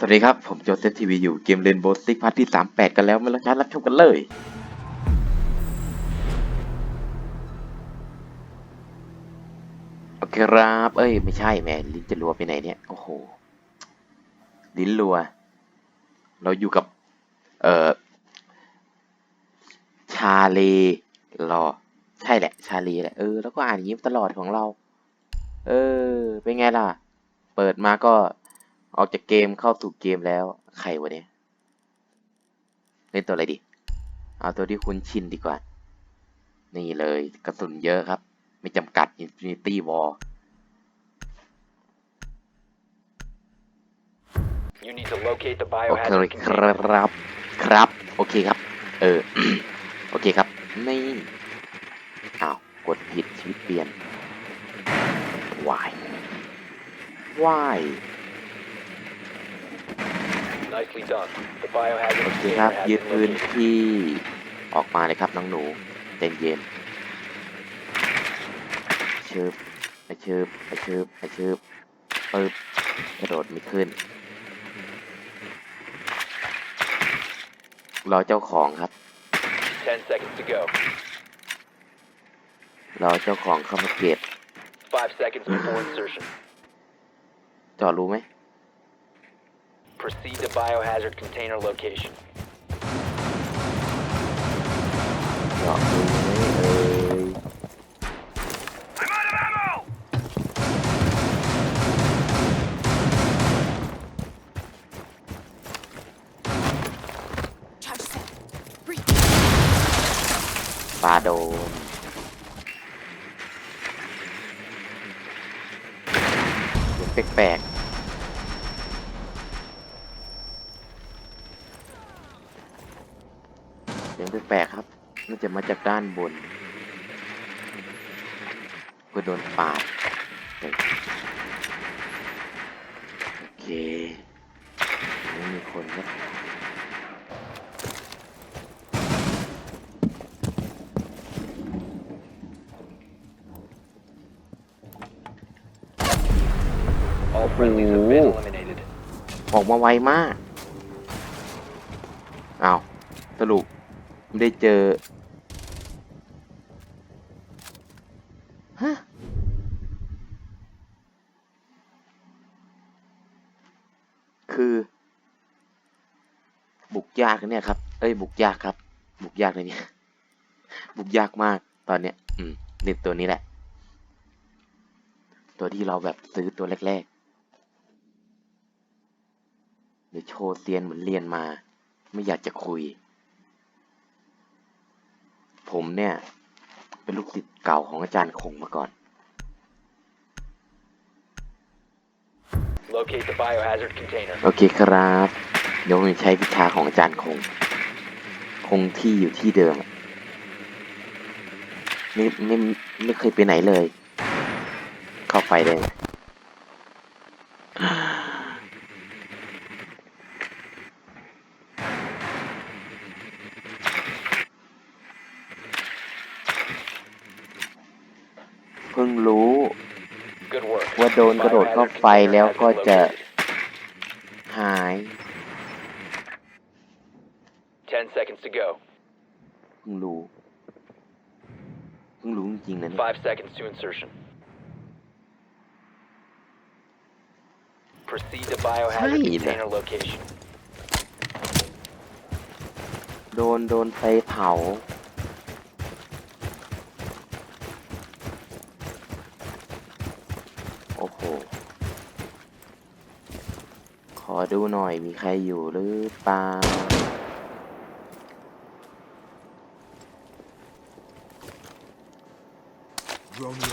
สวัสดีครับ ผมโจเซฟทีวีอยู่เกมเรนโบว์ซิกพาร์ทที่ 38 กันแล้วมาแล้วครับรับชมกันเลย โอเคครับ เอ้ย ไม่ใช่แม่ลิ้นจะรัวไปไหนเนี่ย โอ้โห ลิ้นรัว เราอยู่กับ เอ่อ ชาเลรอ ใช่แหละ ชาลีแหละ เออ แล้วก็อ่านย่างนี้ตลอดของเรา เออ เป็นไงล่ะ เปิดมาก็ ออกจากเกมเข้าสู่เกมแล้ว ใครวะเนี่ย เล่นตัวอะไรดี เอาตัวที่คุ้นชินดีกว่า นี่เลยกระสุนเยอะครับ ไม่จำกัด Infinity War You need to locate the โอเค biohazard ค container. รับ ครับ โอเคครับ เออ โอเคครับ นี่ อ้าว กดผิดชีวิตเปลี่ยนวายวาย Nicely done. The biohazard โอเค container ครับ has ยึด been พื้น located. ที่ออกมาเลยครับน้องหนูใจเย็นเชิบไปเชิบไปเชิบไปเชิบปึ๊บกระโดดไม่ขึ้น รอเจ้าของครับ Ten seconds to go. รอเจ้าของเข้ามาเก็บ Five seconds before insertion. จอดรู้ไหม Proceed to biohazard container location. จอดรู้ไหมเอ้ย Charge set. Breach. ปลาโดนเสียงแปลกๆ สียงแปลกๆครับ น่าจะมาจากด้านบนเพื่อโดนปาดเฮ้ยโอเคไม่มีคนครับ All friendlies have been Ooh. eliminated. ออกมาไวมาก อ้าว สรุป ไม่ได้เจอ ฮะ คือ บุกยากนะเนี่ยครับ เอ้ย บุกยากครับ บุกยากเลยเนี่ย บุกยากมากตอนเนี้ย อืมนี่ตัวนี้แหละ ตัวที่เราแบบซื้อตัวแรกๆ เดี๋ยวโชว์เซียนเหมือนเรียนมา ไม่อยากจะคุย ผมเนี่ย เป็นลูกศิษย์เก่าของอาจารย์คงมาก่อน Locate the biohazard container. โอเคครับเดี๋ยวผมใช้วิชาของอาจารย์คง คงที่อยู่ที่เดิมอะไม่ไม่ไม่เคยไปไหนเลย เข้าไปได้ไหมเพิ่งรู้ Good work. ว่าโดนกระโดดเข้า Biohazard ไฟ container แล้ว has ก็ been จะ located. หาย Ten seconds to go. เพิ่งรู้เพิ่งรู้จริงๆนะเนี่ย Five seconds to insertion. Proceed to biohazard Hey. container location. โดนโดนไฟเผา โอ้โห ข อดูหน่อยมีใครอยู่หรือเปล่า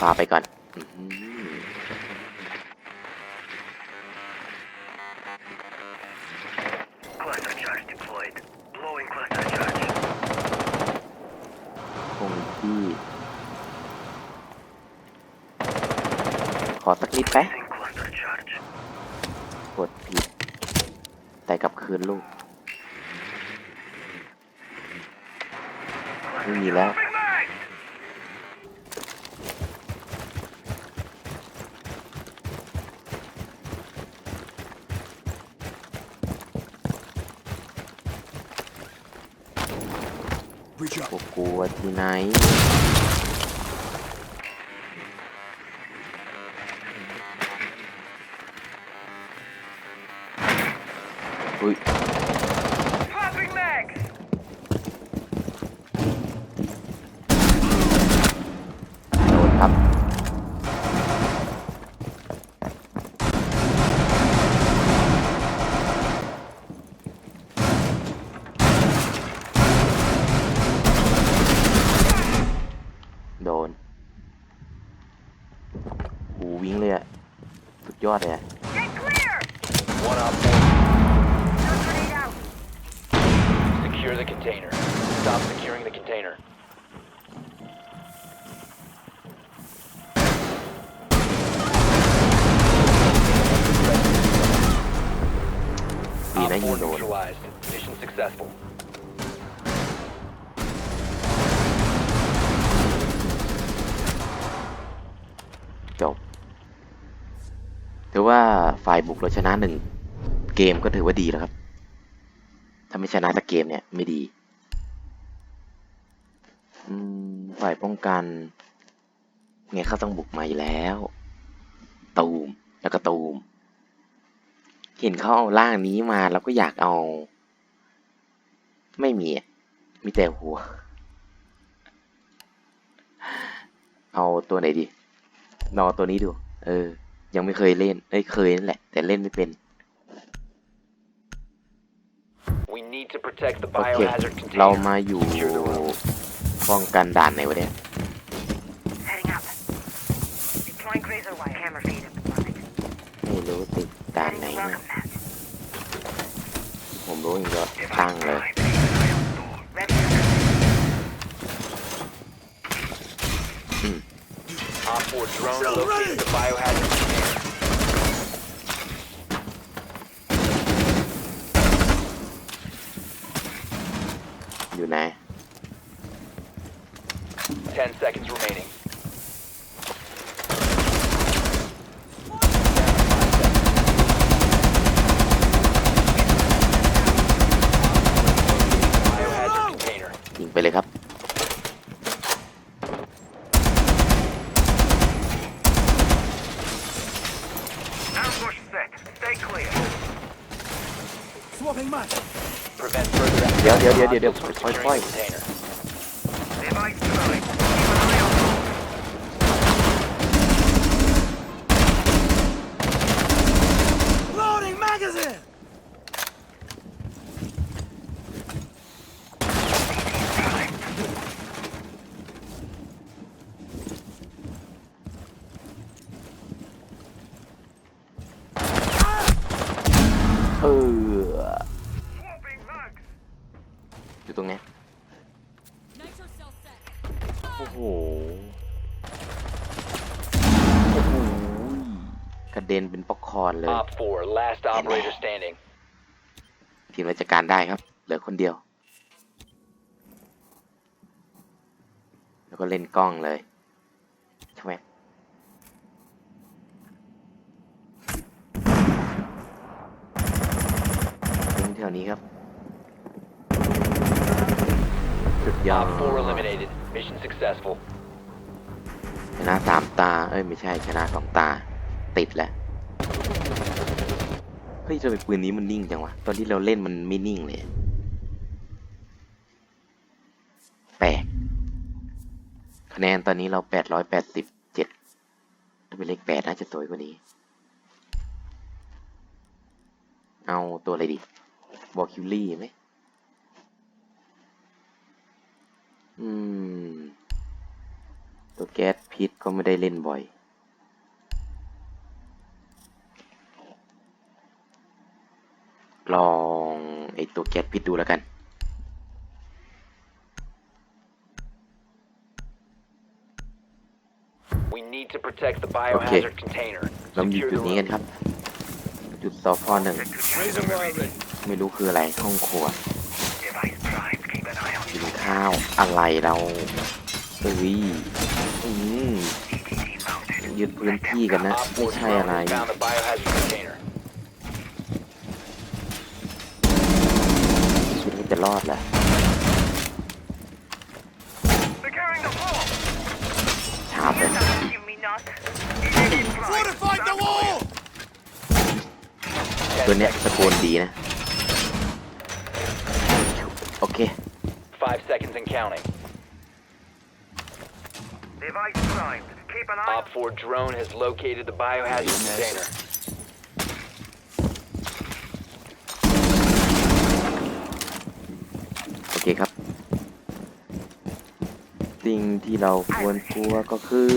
พาไปก่อนอื้อหือ Cluster charge deployed. Blowing cluster charge. คงที่ ขอสักนิดแป๊ แต่กับคืนลูก ไม่มีแล้วพวกกูวที่ไหน สุดยอดเลยอะ Get clear! One op four. No grenade out. Secure the container. Stop securing the container. ดี Op นะยิง4โดน neutralized. Mission successful. ฝ่ายบุกเราชนะหนึ่งเกมก็ถือว่าดีแล้วครับ ถ้าไม่ชนะสักเกมเนี่ยไม่ดีฝ่ายป้องกันไงเขาต้องบุกมาอยู่แล้ว ตูมแล้วก็ตูม เห็นเขาเอาล่างนี้มาเราก็อยากเอา ไม่มีอะมีแต่หัว เอาตัวไหนดีลองตัวนี้ดู เออ ยังไม่เคยเล่นเอ้ยเคยนั่นแหละ แต่เล่นไม่เป็น We need to protect the โอเค biohazard เรา container. มาอยู่ Secure the room. ป้องกันด่านไหนวะเนี่ย Heading up. Deploying razor wire. Camera feed up and running. ไม่รู้ติดด่านไหน Heading to เนี่ย welcome mat. ผมรู้อย่างเดียวตั้งเลย Ready for Op 4 drone Still located ready. the biohazard container. Ừm. อยู่ไหน Ten seconds remaining. Biohazard container. ยิงไปเลยครับ Ambush set. Stay clear. Swapping match. Prevent further เดี๋ยวเดี๋ยวเดี๋ยวเดี๋ยวเดี๋ยค่อยๆ ทีมราชการได้ครับ เหลือคนเดียว แล้วก็เล่นกล้องเลยใช่ไหมทิ้งแถวนี้ครับ สุดยอด Op 4 eliminated. Mission successful. ชนะสามตา เอ้ย ไม่ใช่ชนะสองตา ติดแล้ว เฮ้ยทำไมปืนนี้มันนิ่งจังวะ ตอนที่เราเล่นมันไม่นิ่งเลย แปลก คะแนนตอนนี้เราแปดร้อยแปดสิบเจ็ดถ้าเป็นเลขแปดน่าจะสวยกว่านี้ เอาตัวอะไรดี บอกคิวลี่ไหม อืม ตัวแก๊สพิษก็ไม่ได้เล่นบ่อย ลองไอตัวแก๊สพิษดูแล้วกัน We need to protect the biohazard container. เราอยู่ Secure จุด the นี้กัน room. ครับ จุดสอพอหนึ่ง Razor wire ready. ไม่รู้คืออะไรห้องครัว Device primed. Keep an eye on กินข้าวอะไรเราเอ้ยอืม CCTV mounted. ยึดพื้นที่กันนะ Op ไม่4ใช่อะไร รอดแหละ Securing the wall. ชาร์ปเลย You me not. Immediate flight. Fortified the wall! ตัวเนี้ยตะโกนดีนะ โอเค Five seconds and counting. Device primed. Keep an eye Op 4 drone has located the biohazard container. สิ่งที่เราควรกลัวก็คือ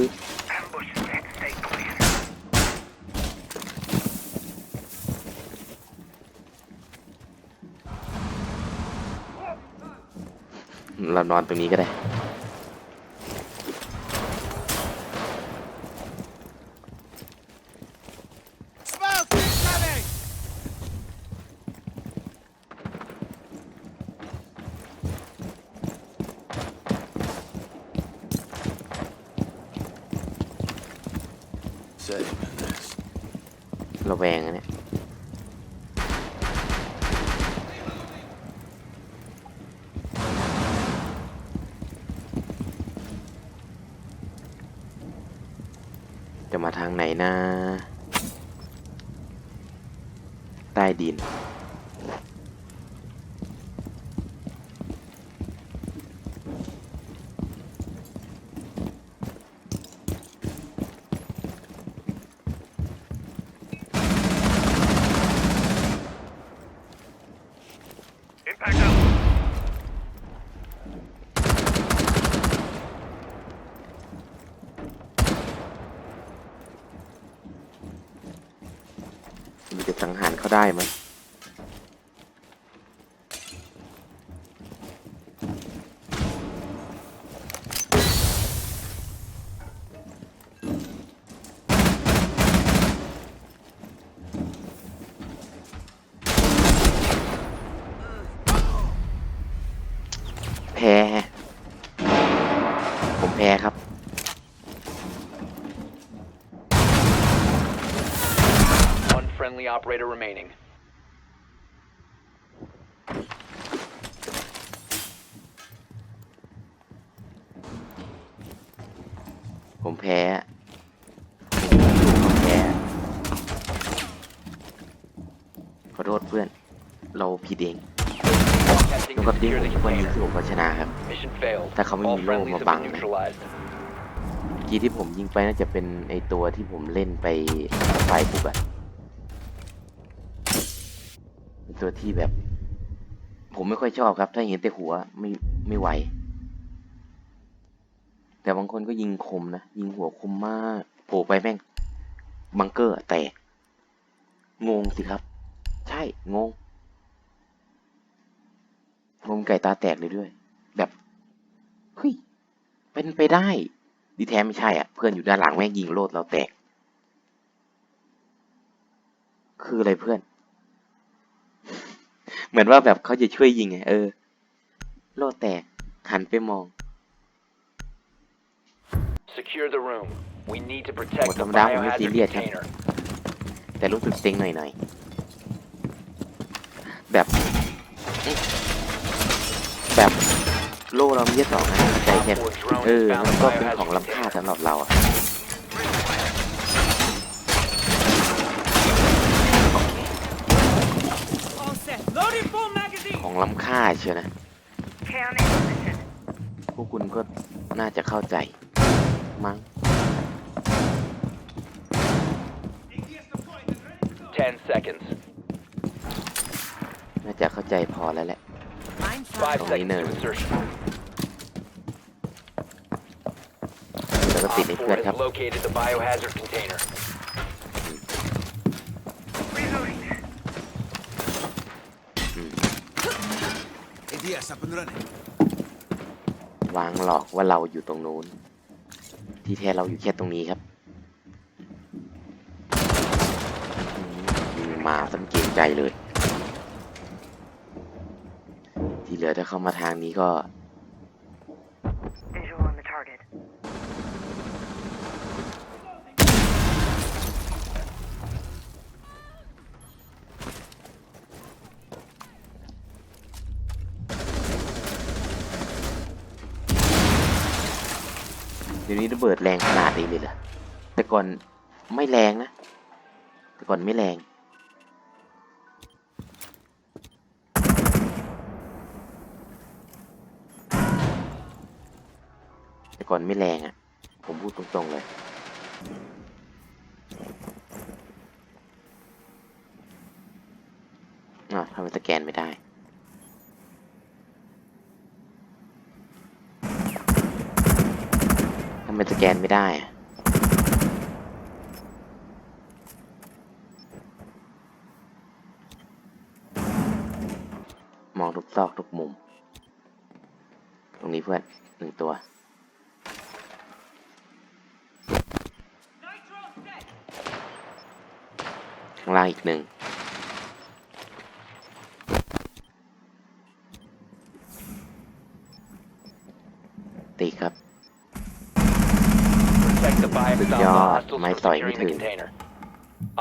เรานอนตรงนี้ก็ได้ ระแวงอะเนี่ยจะมาทางไหนนะ ใต้ดิน Impact out. มันจะสังหารเขาได้ไหมย แพ้ฮะผมแพ้ครับ One friendly operator remaining. ผมแพ้ผมแพ้ ขอโทษเพื่อน เราผิดเอง Attempting แล้ว to ก็ดิ้ง secure ผ the มทุกวันนี้ container. คือผม ก็ชนะครับ Mission failed. Ta không All มีโล่ friendlies มา have บัง been นะ neutralized. เมื่อกี้ที่ผมยิงไปน่าจะเป็นไอตัวที่ผมเล่นไปไฟบุกอะเป็นตัวที่แบบ ผมไม่ค่อยชอบครับ ถ้าเห็นแต่หัวไม่ไม่ไหว แต่บางคนก็ยิงคมนะ ยิงหัวคมมากโผล่ไปแม่งบังเกอร์แตกงงสิครับ ใช่งง งงไก่ตาแตกเลยด้วย แบบเฮ้ยเป็นไปได้ ดีแท้ไม่ใช่อะ เพื่อนอยู่ด้านหลังแม่งยิงโลดเราแตก คืออะไรเพื่อน เหมือนว่าแบบเขาจะช่วยยิงไงเออ โลดแตก หันไปมอง Secure the room. We need to protect the Một đám của mấy biohazard tí liệt nhá. container. แต่รู้สึกเซ็งหน่อยๆ แบบ แบบโลเรามีแค่สองอันใจแค่เออมันก็เป็นของล้ำค่าสำหรับเราอะ All set. Loading full magazine! ของล้ำค่าเชียวนะ Can in position. พวกคุณก็น่าจะเข้าใจ มั้ง Ten seconds. น่าจะเข้าใจพอแล้วแหละ Five Only seconds to nerd. insertion. แล้วก็ Op ติดใน4เพื่อนครับ has located the biohazard container. Reloading. ADS up and running. วางหลอกว่าเราอยู่ตรงนู้น ที่แท้เราอยู่แค่ตรงนี้ครับอืมมาสังเกตใจเลย ที่เหลือ ถ้าเข้ามาทางนี้ก็ Visual on the target. นี้ระเบิดแรงขนาดนี้เลยเหรอแต่ก่อนไม่แรงนะ แต่ก่อนไม่แรง ก่อนไม่แรงอะ่ะ ผมพูดตรงๆเลย อ่าทำไมสแกนไม่ได้ทำไมสแกนไม่ได้อะมองทุกซอกทุกมุม ตรงนี้เพื่อนหนึ่งตัว ข้างล่างอีกหนึ่งตีครับ Protect the buy Good stop job. the hostiles May from sỏi securing mới the thử. container.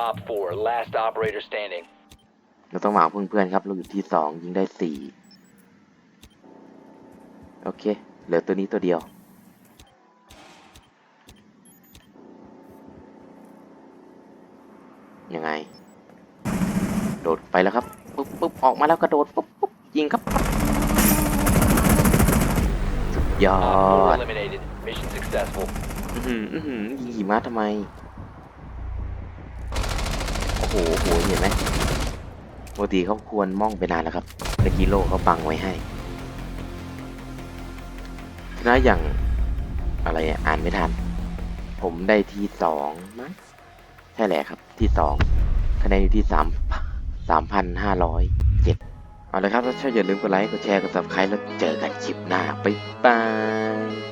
Op 4, last operator standing. เราต้องหวังเพื่อนๆครับ เราอยู่ที่สองยิงได้สี่โอเค เหลือตัวนี้ตัวเดียว ยังไง โดด ไปแล้วครับปุ๊บปุ๊บออกมาแล้วกระโดดปุ๊บปุ๊บยิงครับสุดยอ Op 4ด eliminated. Mission successful. อื้อหืออื้อหือยิงหิมะทำไม โอ้โหโอ้โหเห็นไหมปกติเขาควรม่องไปนานแล้วครับแต่กิโลเขาบังไว้ให้ชนะอย่างอะไรอะอ่านไม่ทัน ผมได้ที่สองมั้งใช่แหละครับที่สองคะแนนอยู่ที่สาม สามพันห้าร้อยเจ็ดเอาละครับถ้าชอบอย่าลืมกดไลค์ กดแชร์ กด subscribe แล้วเจอกันคลิปหน้า บ๊ายบาย